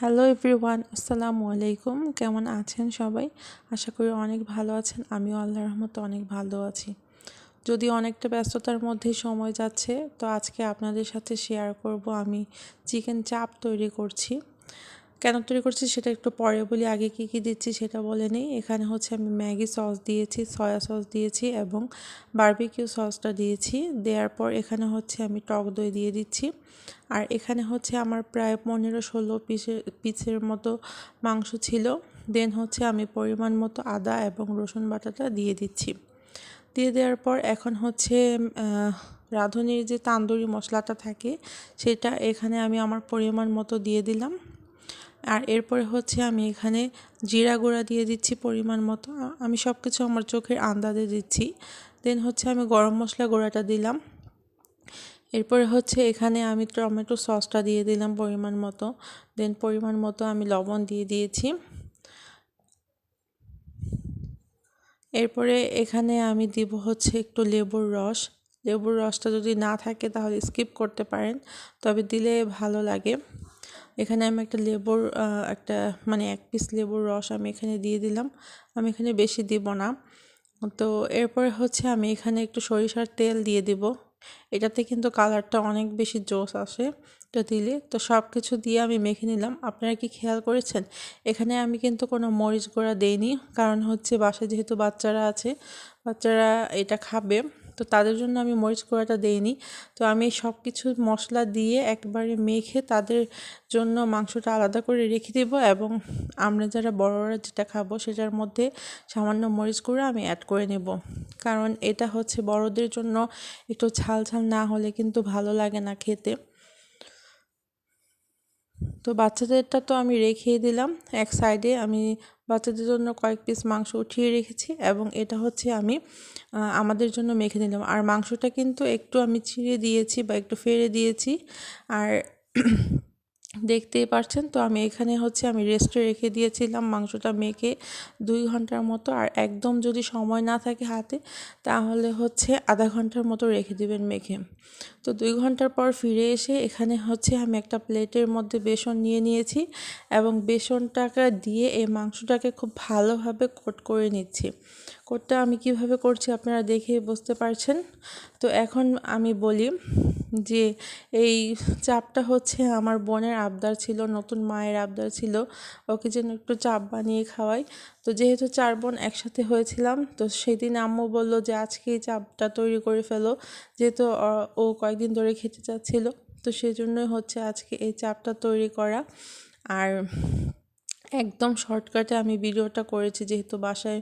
Hello everyone আসসালামু আলাইকুম কেমন আছেন সবাই? আশা করি অনেক ভালো আছেন। আমিও আল্লাহ রহমত অনেক ভালো আছি। যদি অনেকটা ব্যস্ততার মধ্যে সময় যাচ্ছে, তো আজকে আপনাদের সাথে শেয়ার করব আমি চিকেন চাপ তৈরি করছি। কেন তৈরি করছি সেটা একটু পরে বলি, আগে কি কি দিচ্ছি সেটা বলে নিই। এখানে হচ্ছে আমি ম্যাগি সস দিয়েছি, সয়া সস দিয়েছি এবং বার্বিকিউ সসটা দিয়েছি। দেওয়ার পর এখানে হচ্ছে আমি টক দই দিয়ে দিচ্ছি। আর এখানে হচ্ছে আমার প্রায় পনেরো ষোলো পিসের পিসের মতো মাংস ছিল। দেন হচ্ছে আমি পরিমাণ মতো আদা এবং রসুন বাটাটা দিয়ে দিচ্ছি। দিয়ে দেওয়ার পর এখন হচ্ছে রাঁধুনির যে তান্দুরি মশলাটা থাকে সেটা এখানে আমি আমার পরিমাণ মতো দিয়ে দিলাম। আর এরপরে হচ্ছে আমি এখানে জিরা গুঁড়া দিয়ে দিচ্ছি পরিমাণ মতো। আমি সব কিছু আমার চোখের আন্দাজে দিচ্ছি। দেন হচ্ছে আমি গরম মশলা গুঁড়াটা দিলাম। এরপরে হচ্ছে এখানে আমি টমেটো সসটা দিয়ে দিলাম পরিমাণ মতো। দেন পরিমাণ মতো আমি লবণ দিয়ে দিয়েছি। এরপরে এখানে আমি দিব হচ্ছে একটু লেবুর রস। লেবুর রসটা যদি না থাকে তাহলে স্কিপ করতে পারেন, তবে দিলে ভালো লাগে। এখানে আমি একটা লেবুর একটা মানে এক পিস লেবুর রস আমি এখানে দিয়ে দিলাম। আমি এখানে বেশি দিব না। তো এরপরে হচ্ছে আমি এখানে একটু সরিষার তেল দিয়ে দিব। এটাতে কিন্তু কালারটা অনেক বেশি জোস আসে তো দিলে। তো সব কিছু দিয়ে আমি মেখে নিলাম। আপনারা কি খেয়াল করেছেন? এখানে আমি কিন্তু কোনো মরিচ গুঁড়া দেইনি। কারণ হচ্ছে বাসায় যেহেতু বাচ্চারা আছে, বাচ্চারা এটা খাবে। তো তাদের জন্য আমি মরিচ গুঁড়াটা দেইনি তো আমি সব কিছু মশলা দিয়ে একবারে মেখে তাদের জন্য মাংসটা আলাদা করে রেখে দেবো এবং আমরা যারা বড়রা যেটা খাব সেটার মধ্যে সামান্য মরিচ গুঁড়া আমি অ্যাড করে নেব। কারণ এটা হচ্ছে বড়দের জন্য একটু ঝাল ঝাল না হলে কিন্তু ভালো লাগে না খেতে। তো বাচ্চাদেরটা তো আমি রেখেই দিলাম। এক সাইডে আমি বাচ্চাদের জন্য কয়েক পিস মাংস উঠিয়ে রেখেছি এবং এটা হচ্ছে আমি আমাদের জন্য মেখে নিলাম। আর মাংসটা কিন্তু একটু আমি ছিঁড়ে দিয়েছি বা একটু ফেড়ে দিয়েছি। আর দেখতেই পারছেন। তো আমি এখানে হচ্ছে আমি রেস্টে রেখে দিয়েছিলাম মাংসটা মেখে দুই ঘণ্টার মতো। আর একদম যদি সময় না থাকে হাতে, তাহলে হচ্ছে আধা ঘণ্টার মতো রেখে দেবেন মেখে। তো দুই ঘণ্টার পর ফিরে এসে এখানে হচ্ছে আমি একটা প্লেটের মধ্যে বেসন নিয়ে নিয়েছি এবং বেসনটাকে দিয়ে এই মাংসটাকে খুব ভালোভাবে কোট করে নিচ্ছি। কোটটা আমি কীভাবে করছি আপনারা দেখে বুঝতে পারছেন। তো এখন আমি বলি যে এই চাপটা হচ্ছে আমার বোনের আবদার ছিল, নতুন মায়ের আবদার ছিল, ওকে যেন একটু চাপ বানিয়ে খাওয়াই। তো যেহেতু চার বোন একসাথে হয়েছিলাম, তো সেদিন আম্মু বলল যে, আজকে এই চাপটা তৈরি করে ফেলো। যেহেতু ও কয়েকদিন ধরে খেতে চাচ্ছিল, তো সেজন্যই হচ্ছে আজকে এই চাপটা তৈরি করা। আর একদম শর্টকাটে আমি ভিডিওটা করেছি, যেহেতু বাসায়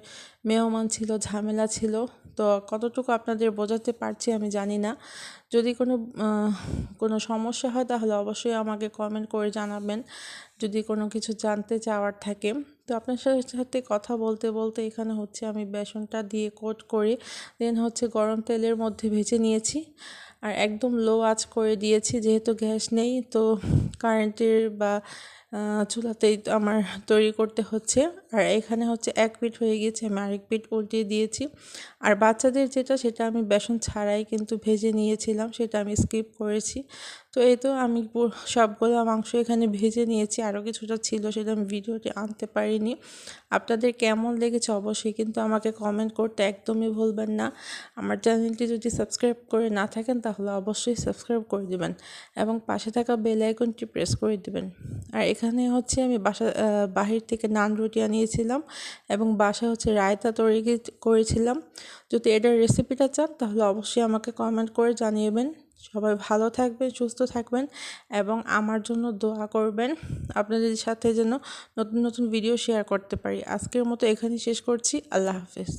মেহমান ছিল, ঝামেলা ছিল তো কতটুকু আপনাদের বোঝাতে পারছি আমি জানি না। যদি কোনো কোনো সমস্যা হয় তাহলে অবশ্যই আমাকে কমেন্ট করে জানাবেন। যদি কোনো কিছু জানতে চাওয়ার থাকে। তো আপনার সাথে কথা বলতে বলতে এখানে হচ্ছে আমি বেসনটা দিয়ে কোট করে। দেন হচ্ছে গরম তেলের মধ্যে ভেজে নিয়েছি। আর একদম লো আঁচ করে দিয়েছি যেহেতু গ্যাস নেই। তো কারেন্টের বা চুলাতেই তো আমার তৈরি করতে হচ্ছে। আর এখানে হচ্ছে এক পিঠ হয়ে গিয়েছে, আমি আরেক পিঠ উল্টিয়ে দিয়েছি। আর বাচ্চাদের যেটা, সেটা আমি বেসন ছাড়াই কিন্তু ভেজে নিয়েছিলাম, সেটা আমি স্কিপ করেছি। তো এই তো আমি সবগুলো মাংস এখানে ভেজে নিয়েছি। আরও কিছুটা ছিল সেটা আমি ভিডিওটি আনতে পারিনি। আপনাদের কেমন লেগেছে অবশ্যই কিন্তু আমাকে কমেন্ট করতে একদমই ভুলবেন না। আমার চ্যানেলটি যদি সাবস্ক্রাইব করে না থাকেন, তাহলে অবশ্যই সাবস্ক্রাইব করে দেবেন এবং পাশে থাকা বেল আইকনটি প্রেস করে দেবেন। আর এখানে হচ্ছে আমি বাসা বাহির থেকে নান রুটি আনিয়েছিলাম এবং বাসায় হচ্ছে রায়তা তৈরি করেছিলাম। যদি এটার রেসিপিটা চান, তাহলে অবশ্যই আমাকে কমেন্ট করে জানিয়েবেন। সবাই ভালো থাকবেন, সুস্থ থাকবেন এবং আমার জন্য দোয়া করবেন। আপনাদের সাথে যেন নতুন নতুন ভিডিও শেয়ার করতে পারি। আজকের মতো এখানেই শেষ করছি। আল্লাহ হাফেজ।